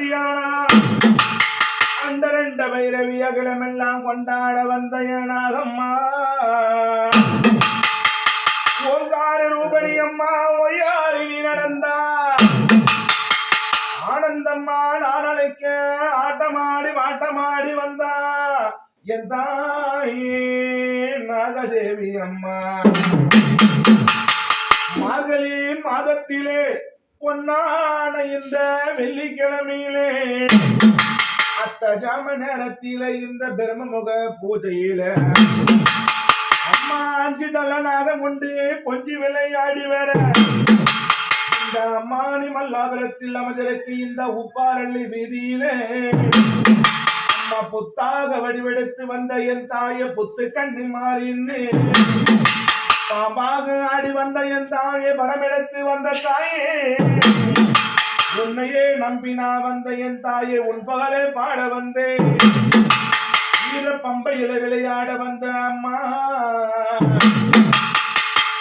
சக்தியானா அண்டரண்ட பைரவி அகிலமெல்லாம் கொண்டாட வந்த ஏனாகம்மா. ஓங்கார ரூபணி அம்மா ஒய்யாரி நடந்தா. ஆனந்தம்மா நான் அழைக்க ஆட்டமாடி பாட்டமாடி வந்தா. என் தாயே நாகதேவி அம்மா? மார்கழி மாதத்திலே பொன்னான இந்த வெள்ளிக்கிழமையிலே அத்த ஜாம நேரத்தில இந்த பிரம்மமுக பூஜையில அம்மா அஞ்சு தலனாக கொண்டு கொஞ்சி விளையாடி வர. இந்த அம்மானி மல்லாபுரத்தில் அமர்ந்திருக்கு இந்த உப்பாரள்ளி வீதியிலே அம்மா புத்தாக வடிவெடுத்து வந்த என் தாய புத்து கண்ணி மாறின்னு பாம்பாக ஆடி வந்த என் தாயே பரமெடுத்து வந்த தாயே. உன்னையே நம்பினா வந்த என் தாயே உன் பகலே பாட வந்தேன் வீர பம்பையில விளையாட வந்த அம்மா.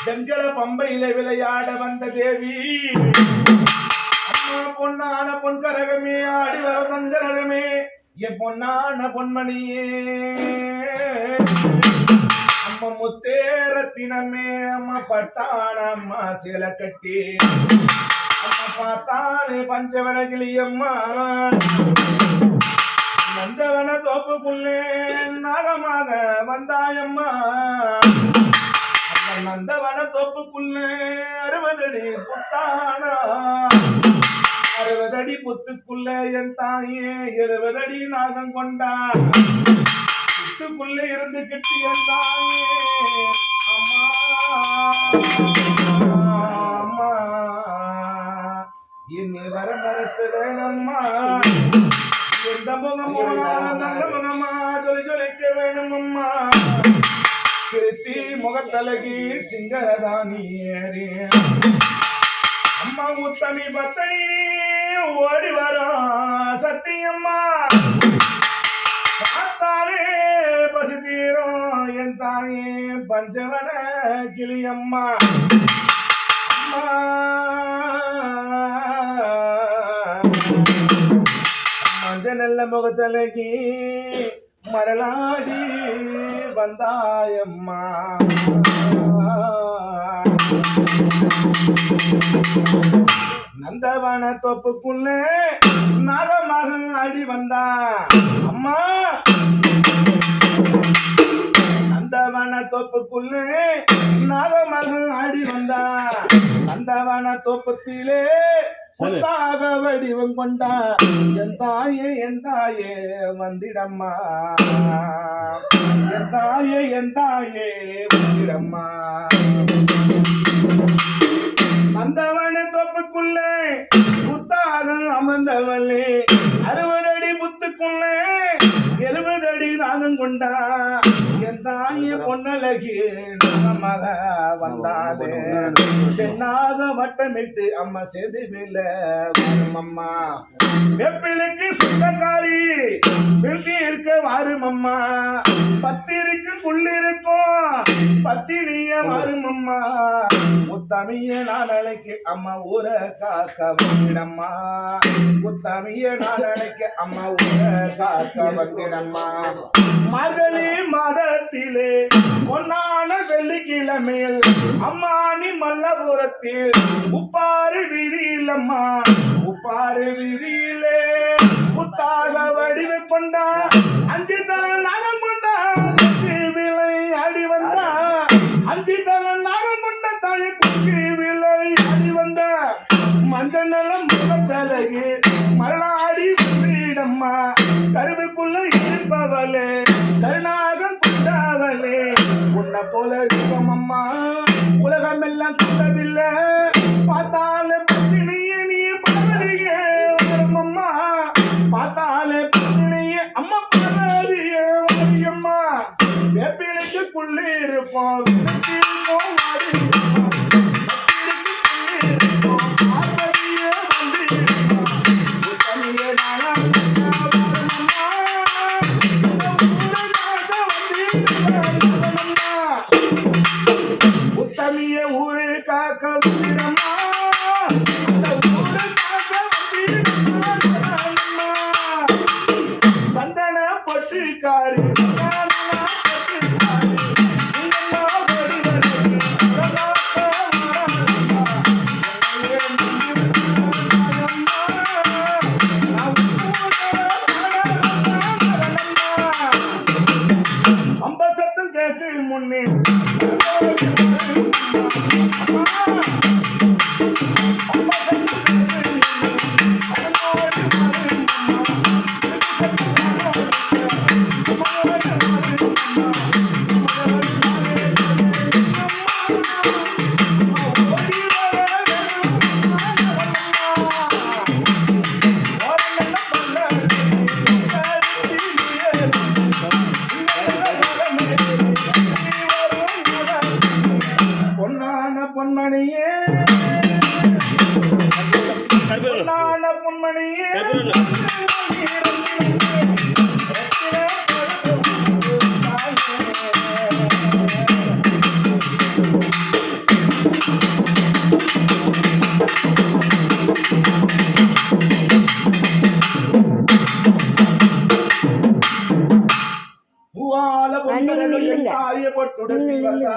வெங்கல பம்பையில விளையாட வந்த தேவி. அம்மா பொன்னான பொன்கரகமே ஆடி வர தங்கரகமே என் பொன்னான பொன்மணியே. அம்மா முத்தேரத்தினமே அம்மா பட்டான அம்மா சில கட்டி. அம்மா பார்த்தாலே பஞ்சவனகிளி அம்மா நந்தவன தோப்புக்குள்ளே நாகமாக வந்தாயம்மா. நந்தவன தோப்புக்குள்ளே அறுபதடி புத்தானா. அறுபதடி புத்துக்குள்ளே என் தாயே இருபதடி நாகம் கொண்டா வீட்டுக்குள்ளே இருந்து கிட்டி அம்மா. அம்மா. இனி வர மரத்துலம்மா எந்த முகமோ நல்ல முகமா? சொல்லி சொல்லிக்க வேணும் அம்மா. திருத்தி முகத்தலகி சிங்கரதானி அம்மா உத்தமி பத்தனி ஓடி வரும் சத்தியம்மா. பார்த்தாலே பசி தீரும் என் தாயே பஞ்சவன கிளியம்மா. மஞ்ச நல்ல முகத்தலகி மரளாடி வந்தாயம்மா. நந்தவன தோப்புக்குள்ள நாகமாக அடி வந்தா அம்மா தோப்புக்குள்ள நாகமகன் ஆடி வந்தா நந்தவன தோப்புத்திலே சுத்தாக வடிவம் கொண்டா என் தாயே என் தாயே வந்திடம்மா. என் தாயே என் தாயே வந்திடம்மா. எழுபதடி கொண்டா என் தாய பொன்னழகு நாகமாக வந்தாலே சென்னாக வட்டமிட்டு அம்மா செதுவில வரும் அம்மா. வெப்பிலுக்கு சுத்தக்காரி விருத்தி இருக்க வாரும் அம்மா. பத்திரிக்கு புள்ளிருக்கும் பத்தினிய வரும் அம்மா. முத்தமிய நாளைக்கு அம்மா ஊர காக்க வந்திடம்மா. முத்தமிய நாளைக்கு அம்மா ஊர காக்க வந்திடம்மா. மகளி மதத்திலே பொன்னான வெள்ளிக்கிழமையில் அம்மானி மல்லபுரத்தில் உப்பாறு வீதியில் அம்மா உப்பாறு வீதியிலே. புத்தாக வடிவு கொண்டா அஞ்சு தர நகம் கொண்டா விலை அடி வந்தா அஞ்சு தர நகம் கொண்ட தாய் குச்சி விலை அடி வந்த. மஞ்சள் நலம் முகத்தலகு மரணாடி வீடம்மா கருவுக்குள்ள இருப்பவளே. உலகம் எல்லாம்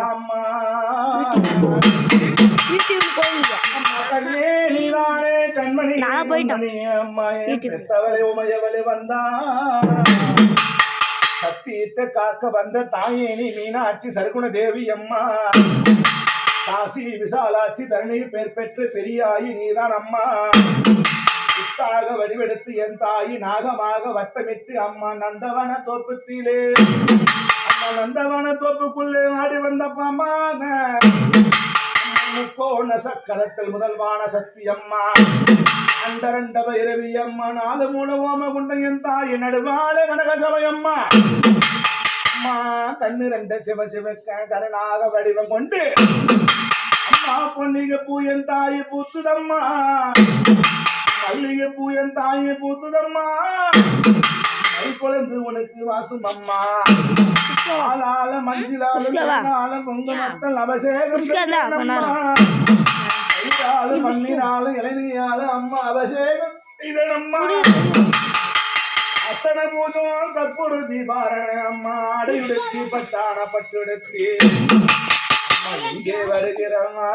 அம்மா யூடியூப் கோவிங்க அம்மா கண்மணி நான் அம்மா வந்தா. சத்தியத்தை காக்க வந்த தாயே நீ மீனாட்சி சர்க்குண தேவி அம்மா. காசி விசாலாட்சி தரணியில் பேர் பெற்று பெரியாயி நீதான் அம்மா. சித்தாக வடிவெடுத்து என் தாயி நாகமாக வட்டமிட்டு அம்மா நந்தவன தோப்புத்திலே. அம்மா நந்தவன தோப்புக்குள்ளே ஆடி வந்த பாமாக முக்கோண சக்கரத்தில் முதல்வான சக்தியம்மா அண்டரண்ட பைரவி அம்மா நாலு மூலவோம குண்டையன் குண்ட தாய் நடுவாள கனகசபையம்மா அம்மா. கண்ணு ரெண்ட சிவ சிவக்க கருணாக வடிவம் கொண்டு. அம்மா பொன்னிக பூயன் தாய் பூத்துதம்மா. மல்லிகை பூயன் தாய் பூத்துதம்மா. கை குழந்து உனக்கு வாசும் அம்மா. ஆளால மஞ்சிலால. மண்ணால குங்குமத்தல் அபிஷேகம் புஷ்கதா, செய்யணும் கொண்டாரு. அம்மா. அபிஷேகம் செய்தனம்மா அத்தனை பூஜம் கற்பூர தீபாரண அம்மா. அடையுடுத்தி பட்டான பட்டுடுத்தி. இங்கே வருகிறம்மா